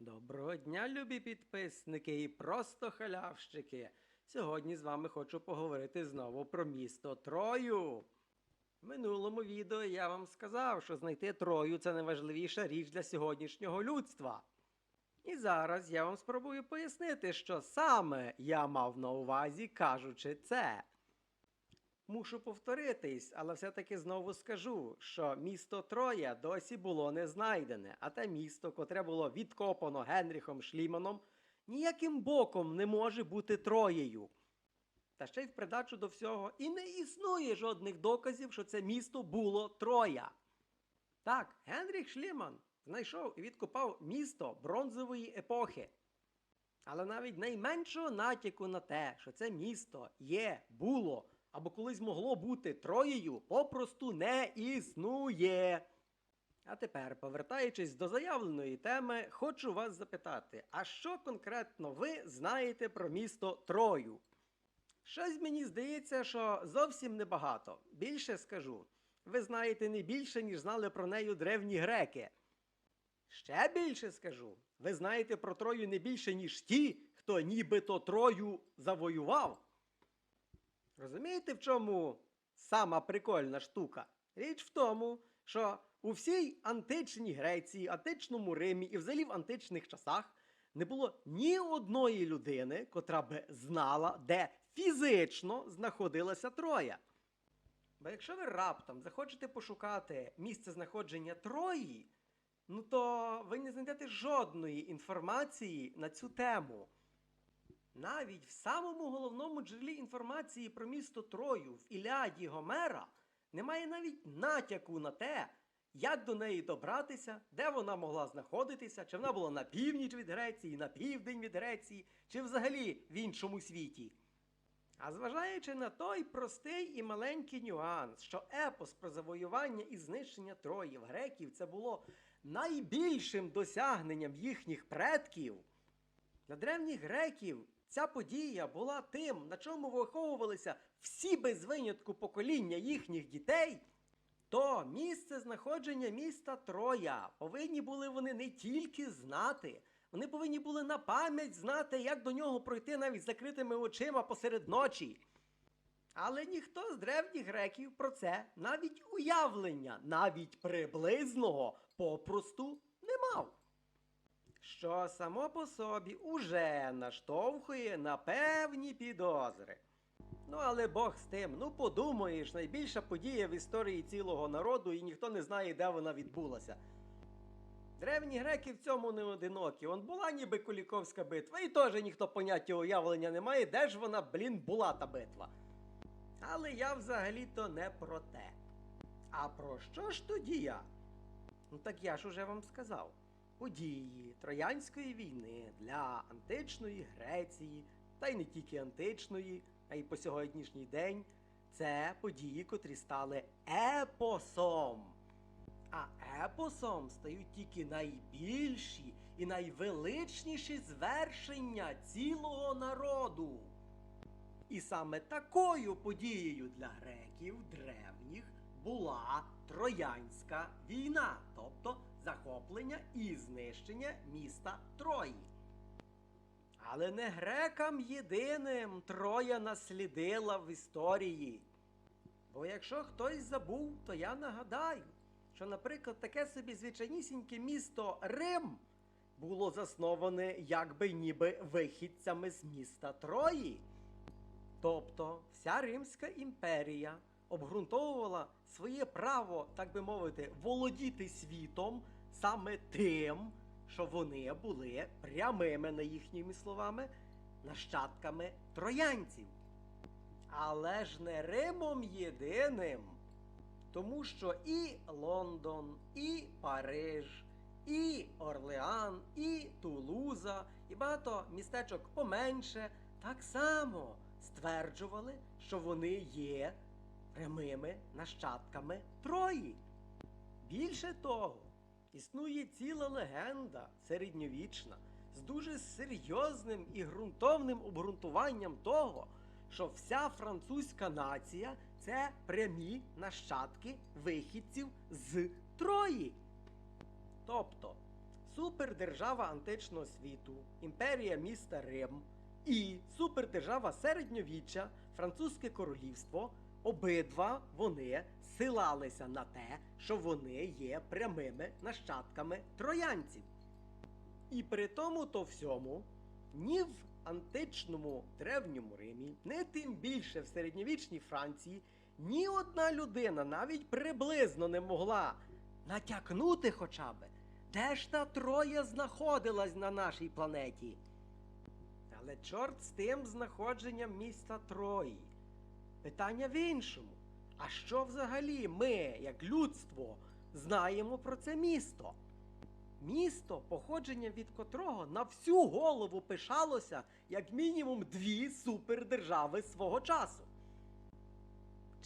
Доброго дня, любі підписники і просто халявщики. Сьогодні з вами хочу поговорити знову про місто Трою. В минулому відео я вам сказав, що знайти Трою це найважливіша річ для сьогоднішнього людства. І зараз я вам спробую пояснити, що саме я мав на увазі, кажучи це. Мушу повторитись, але все-таки знову скажу, що місто Троя досі було не знайдене, а те місто, котре було відкопано Генріхом Шліманом, ніяким боком не може бути Троєю. Та ще й в придачу до всього і не існує жодних доказів, що це місто було Троя. Так, Генріх Шліман знайшов і відкопав місто бронзової епохи. Але навіть найменшого натяку на те, що це місто є, було або колись могло бути Троєю, попросту не існує. А тепер, повертаючись до заявленої теми, хочу вас запитати: а що конкретно ви знаєте про місто Трою? Щось мені здається, що зовсім небагато. Більше скажу. Ви знаєте не більше, ніж знали про неї древні греки. Ще більше скажу. Ви знаєте про Трою не більше, ніж ті, хто нібито Трою завоював. Розумієте, в чому сама прикольна штука? Річ в тому, що у всій античній Греції, античному Римі і взагалі в античних часах не було ні одної людини, котра би знала, де фізично знаходилася Троя. Бо якщо ви раптом захочете пошукати місце знаходження Трої, ну то ви не знайдете жодної інформації на цю тему. Навіть в самому головному джерелі інформації про місто Трою в Іліаді Гомера немає навіть натяку на те, як до неї добратися, де вона могла знаходитися, чи вона була на північ від Греції, на південь від Греції, чи взагалі в іншому світі. А зважаючи на той простий і маленький нюанс, що епос про завоювання і знищення троїв греків це було найбільшим досягненням їхніх предків. Для древніх греків ця подія була тим, на чому виховувалися всі без винятку покоління їхніх дітей. То місце знаходження міста Троя повинні були вони не тільки знати, вони повинні були на пам'ять знати, як до нього пройти навіть закритими очима посеред ночі. Але ніхто з древніх греків про це навіть уявлення, навіть приблизного, попросту не мав що само по собі уже наштовхує на певні підозри. Ну, але Бог з тим, ну подумаєш, найбільша подія в історії цілого народу, і ніхто не знає, де вона відбулася. Древні греки в цьому не одинокі. Он була ніби Куліковська битва, і теж ніхто поняття уявлення не має, де ж вона, блін, була та битва. Але я взагалі-то не про те. А про що ж тоді я? Ну так я ж уже вам сказав. Події Троянської війни для античної Греції, та й не тільки античної, а й по сьогоднішній день це події, котрі стали епосом. А епосом стають тільки найбільші і найвеличніші звершення цілого народу. І саме такою подією для греків древніх була Троянська війна, тобто захоплення і знищення міста Трої. Але не грекам єдиним Троя наслідила в історії. Бо якщо хтось забув, то я нагадаю, що, наприклад, таке собі звичайнісіньке місто Рим було засноване якби ніби вихідцями з міста Трої. Тобто вся Римська імперія обґрунтовувала своє право, так би мовити, володіти світом саме тим, що вони були прямими, на їхніми словами, нащадками троянців. Але ж не Римом єдиним, тому що і Лондон, і Париж, і Орлеан, і Тулуза, і багато містечок поменше так само стверджували, що вони є прямими нащадками Трої. Більше того, існує ціла легенда середньовічна з дуже серйозним і ґрунтовним обґрунтуванням того, що вся французька нація це прямі нащадки вихідців з Трої. Тобто, супердержава античного світу, імперія міста Рим і супердержава середньовіччя, французьке королівство, обидва вони силалися на те, що вони є прямими нащадками троянців. І при тому то всьому ні в античному древньому Римі, не тим більше в середньовічній Франції, ні одна людина навіть приблизно не могла натякнути хоча б, де ж та Троя знаходилась на нашій планеті. Але чорт з тим знаходженням міста Трої. Питання в іншому. А що взагалі ми, як людство, знаємо про це місто? Місто, походження від котрого на всю голову пишалося як мінімум дві супердержави свого часу.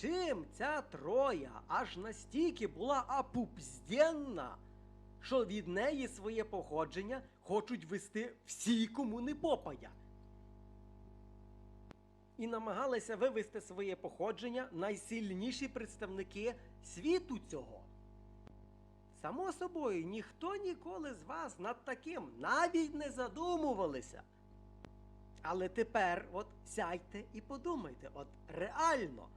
Чим ця троя аж настільки була апупзденна, що від неї своє походження хочуть вести всі, кому не попадя. І намагалися вивести своє походження найсильніші представники світу цього. Само собою, ніхто ніколи з вас над таким навіть не задумувалися. Але тепер от сядьте і подумайте, от реально,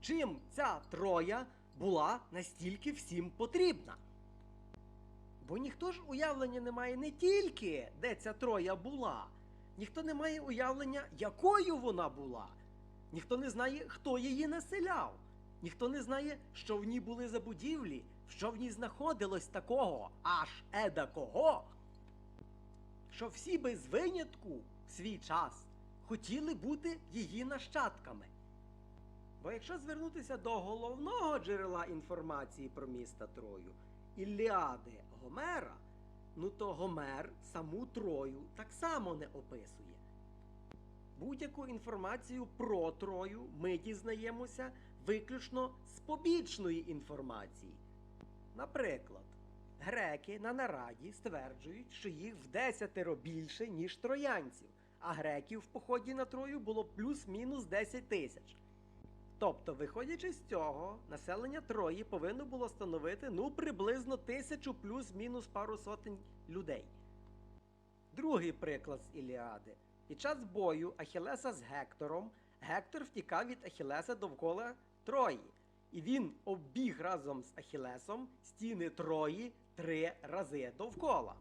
чим ця троя була настільки всім потрібна. Бо ніхто ж уявлення не має не тільки, де ця троя була, ніхто не має уявлення, якою вона була. Ніхто не знає, хто її населяв. Ніхто не знає, що в ній були за будівлі, що в ній знаходилось такого, аж едакого, що всі без винятку в свій час хотіли бути її нащадками. Бо якщо звернутися до головного джерела інформації про міста Трою, Ілліади Гомера, ну то Гомер саму Трою так само не описує. Будь-яку інформацію про Трою ми дізнаємося виключно з побічної інформації. Наприклад, греки на нараді стверджують, що їх в десятеро більше, ніж троянців, а греків в поході на Трою було плюс-мінус 10 тисяч. Тобто, виходячи з цього, населення Трої повинно було становити ну приблизно тисячу плюс-мінус пару сотень людей. Другий приклад з Іліади. Під час бою Ахілеса з Гектором Гектор втікав від Ахілеса довкола Трої. І він обіг разом з Ахілесом стіни Трої три рази довкола.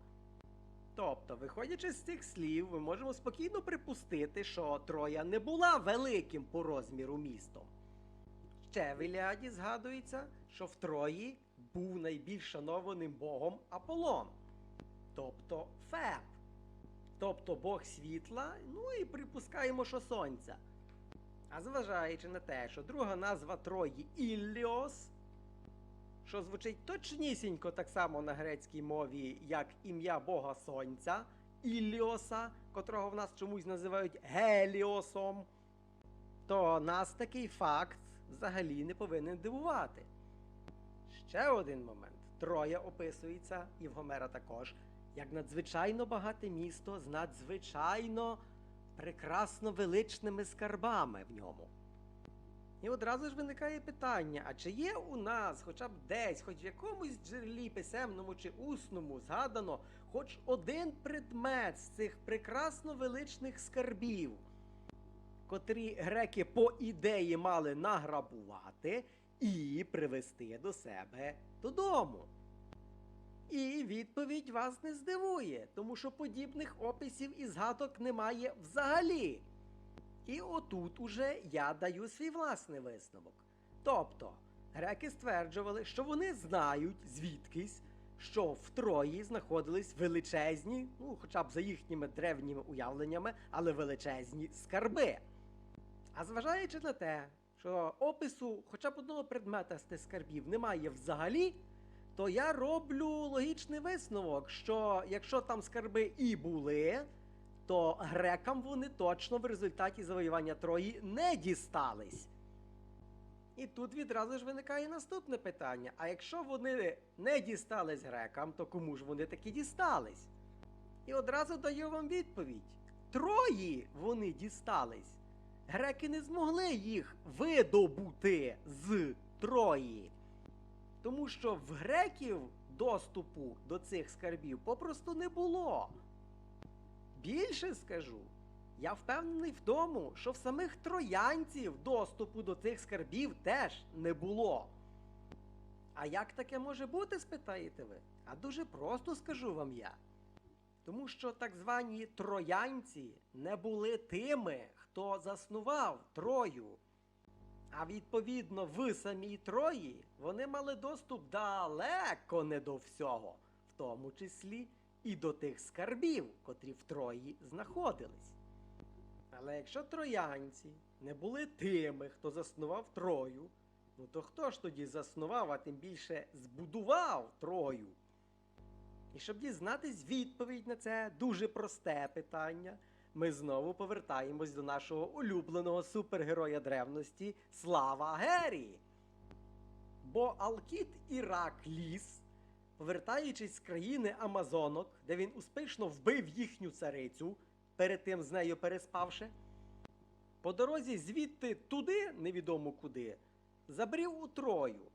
Тобто, виходячи з цих слів, ми можемо спокійно припустити, що Троя не була великим по розміру містом. В Іліаді згадується, що в Трої був найбільш шанованим богом Аполлон, тобто Феб, тобто Бог світла, ну і припускаємо, що сонця. А зважаючи на те, що друга назва Трої Ілліос, що звучить точнісінько так само на грецькій мові, як ім'я Бога Сонця, Ілліоса, котрого в нас чомусь називають Геліосом, то нас такий факт взагалі не повинен дивувати. Ще один момент. Троя описується, і в Гомера також, як надзвичайно багате місто з надзвичайно прекрасно величними скарбами в ньому. І одразу ж виникає питання: а чи є у нас хоча б десь, хоч в якомусь джерелі писемному чи усному згадано хоч один предмет з цих прекрасно величних скарбів, котрі греки по ідеї мали награбувати і привезти до себе додому? І відповідь вас не здивує, тому що подібних описів і згадок немає взагалі. І отут уже я даю свій власний висновок. Тобто, греки стверджували, що вони знають звідкись, що в Трої знаходились величезні, ну, хоча б за їхніми древніми уявленнями, але величезні скарби. А зважаючи на те, що опису хоча б одного предмета з тих скарбів немає взагалі, то я роблю логічний висновок, що якщо там скарби і були, то грекам вони точно в результаті завоювання Трої не дістались. І тут відразу ж виникає наступне питання: а якщо вони не дістались грекам, то кому ж вони таки дістались? І одразу даю вам відповідь: Трої вони дістались. Греки не змогли їх видобути з Трої. Тому що в греків доступу до цих скарбів попросту не було. Більше скажу, я впевнений в тому, що в самих троянців доступу до цих скарбів теж не було. А як таке може бути, спитаєте ви? А дуже просто скажу вам я. Тому що так звані троянці не були тими, хто заснував Трою. А відповідно, в самій Трої вони мали доступ далеко не до всього, в тому числі і до тих скарбів, котрі в Трої знаходились. Але якщо троянці не були тими, хто заснував Трою, ну то хто ж тоді заснував, а тим більше збудував Трою? І щоб дізнатись відповідь на це дуже просте питання, ми знову повертаємось до нашого улюбленого супергероя древності Слава Герії. Бо Алкіт Іракліс, повертаючись з країни Амазонок, де він успішно вбив їхню царицю, перед тим з нею переспавши, по дорозі звідти туди, невідомо куди, забрів у Трою,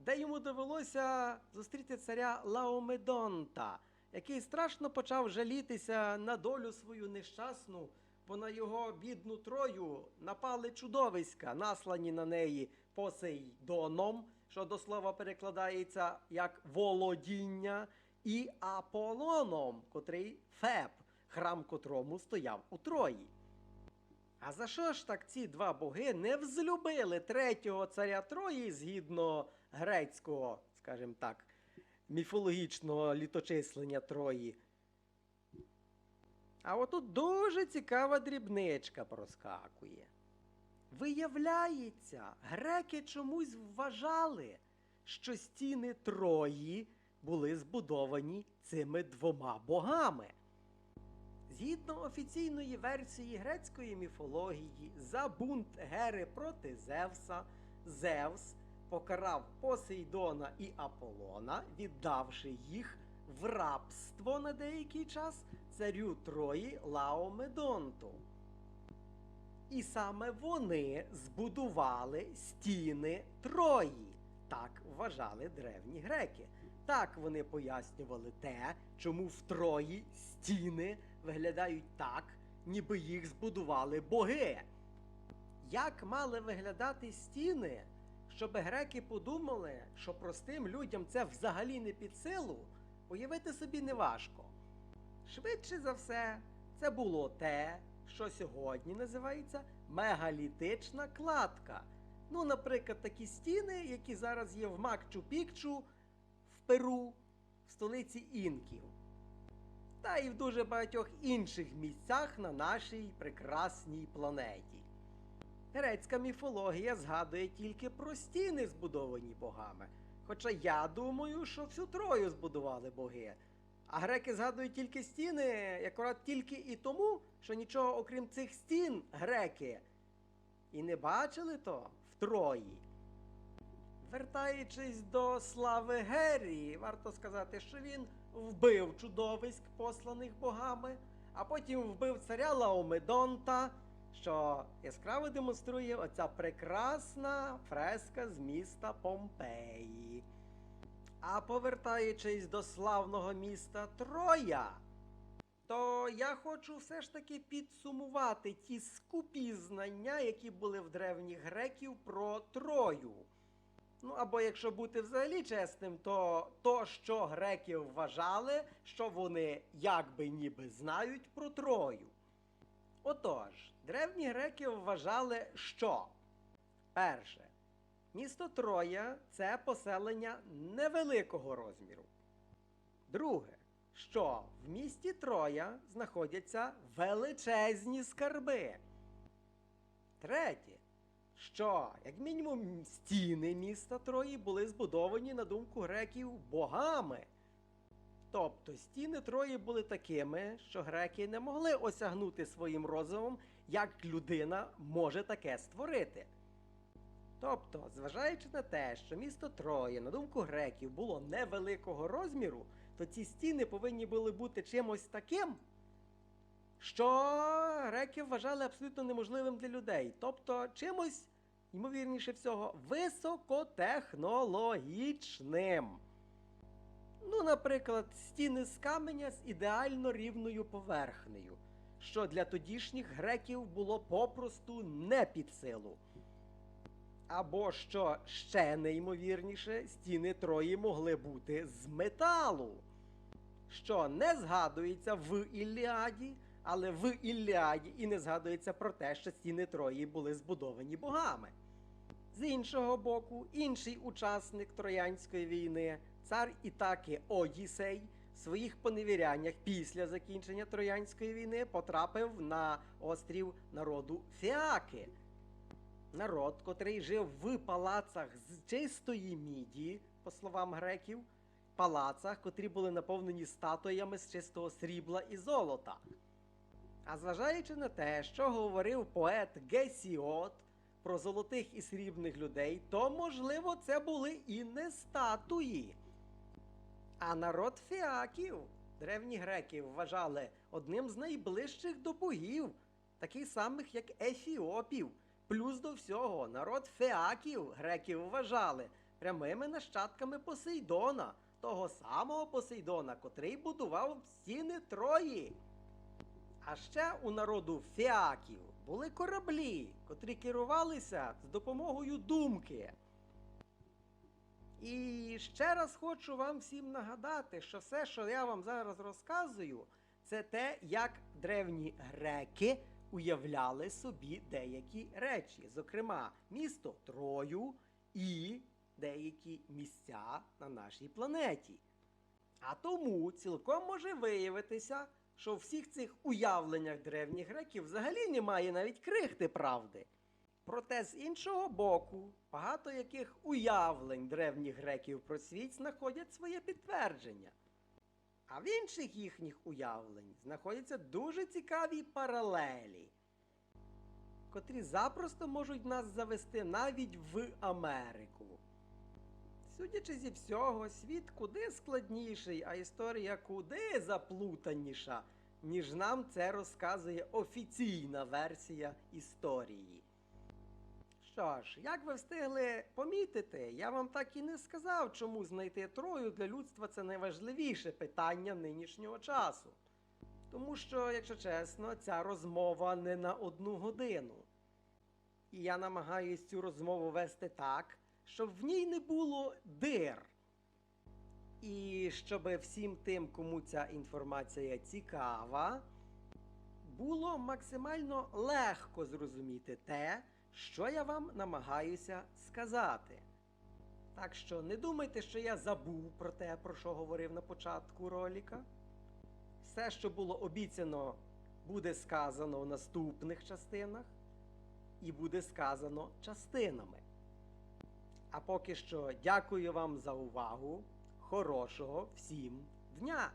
де йому довелося зустріти царя Лаомедонта, який страшно почав жалітися на долю свою нещасну, бо на його бідну Трою напали чудовиська, наслані на неї Посейдоном, що до слова перекладається як володіння, і Аполоном, котрий Феб, храм котрому стояв у Трої. А за що ж так ці два боги не взлюбили третього царя Трої згідно грецького, скажімо так, міфологічного літочислення Трої? А отут дуже цікава дрібничка проскакує. Виявляється, греки чомусь вважали, що стіни Трої були збудовані цими двома богами. Згідно офіційної версії грецької міфології, за бунт Гери проти Зевса, Зевс покарав Посейдона і Аполлона, віддавши їх в рабство на деякий час царю Трої Лаомедонту. І саме вони збудували стіни Трої. Так вважали древні греки. Так вони пояснювали те, чому в Трої стіни виглядають так, ніби їх збудували боги. Як мали виглядати стіни, щоб греки подумали, що простим людям це взагалі не під силу, уявити собі неважко. Швидше за все, це було те, що сьогодні називається мегалітична кладка. Ну, наприклад, такі стіни, які зараз є в Макчу-Пікчу в Перу, в столиці інків. Та і в дуже багатьох інших місцях на нашій прекрасній планеті. Грецька міфологія згадує тільки про стіни, збудовані богами. Хоча я думаю, що всю трою збудували боги. А греки згадують тільки стіни, акурат тільки і тому, що нічого окрім цих стін греки і не бачили то в Трої. Вертаючись до слави Герії, варто сказати, що він вбив чудовиськ, посланих богами, а потім вбив царя Лаомедонта, що яскраво демонструє оця прекрасна фреска з міста Помпеї. А повертаючись до славного міста Троя, то я хочу все ж таки підсумувати ті скупі знання, які були в древніх греків про Трою. Ну або якщо бути взагалі чесним, то то, що греки вважали, що вони якби ніби знають про Трою. Отож, древні греки вважали, що перше, місто Троя це поселення невеликого розміру. Друге, що в місті Троя знаходяться величезні скарби. Третє, що, як мінімум, стіни міста Трої були збудовані, на думку греків, богами. Тобто стіни Трої були такими, що греки не могли осягнути своїм розумом, як людина може таке створити. Тобто, зважаючи на те, що місто Троє, на думку греків, було невеликого розміру, то ці стіни повинні були бути чимось таким, що греки вважали абсолютно неможливим для людей. Тобто чимось, ймовірніше всього, високотехнологічним. Ну, наприклад, стіни з каменя з ідеально рівною поверхнею, що для тодішніх греків було попросту не під силу. Або що ще неймовірніше, стіни Трої могли бути з металу, що не згадується в Ілліаді, але в Ілліаді і не згадується про те, що стіни Трої були збудовані богами. З іншого боку, інший учасник Троянської війни, цар Ітаки Одіссей, в своїх поневіряннях після закінчення Троянської війни потрапив на острів народу Фіаки. Народ, котрий жив в палацах з чистої міді, по словам греків, палацах, котрі були наповнені статуями з чистого срібла і золота. А зважаючи на те, що говорив поет Гесіот про золотих і срібних людей, то, можливо, це були і не статуї. А народ фіаків, древні греки вважали одним з найближчих до богів, таких самих, як ефіопів. Плюс до всього, народ феаків греки вважали прямими нащадками Посейдона, того самого Посейдона, котрий будував стіни Трої. А ще у народу феаків були кораблі, котрі керувалися з допомогою думки. І ще раз хочу вам всім нагадати, що все, що я вам зараз розказую, це те, як древні греки уявляли собі деякі речі, зокрема, місто Трою і деякі місця на нашій планеті. А тому цілком може виявитися, що в всіх цих уявленнях древніх греків взагалі немає навіть крихти правди. Проте з іншого боку, багато яких уявлень древніх греків про світ знаходять своє підтвердження. А в інших їхніх уявлень знаходяться дуже цікаві паралелі, котрі запросто можуть нас завести навіть в Америку. Судячи зі всього, світ куди складніший, а історія куди заплутаніша, ніж нам це розказує офіційна версія історії. Що ж, як ви встигли помітити, я вам так і не сказав, чому знайти Трою для людства це найважливіше питання нинішнього часу. Тому що, якщо чесно, ця розмова не на одну годину. І я намагаюсь цю розмову вести так, щоб в ній не було дир. І щоб всім тим, кому ця інформація цікава, було максимально легко зрозуміти те, що я вам намагаюся сказати. Так що не думайте, що я забув про те, про що говорив на початку роліка. Все, що було обіцяно, буде сказано в наступних частинах, і буде сказано частинами. А поки що дякую вам за увагу. Хорошого всім дня!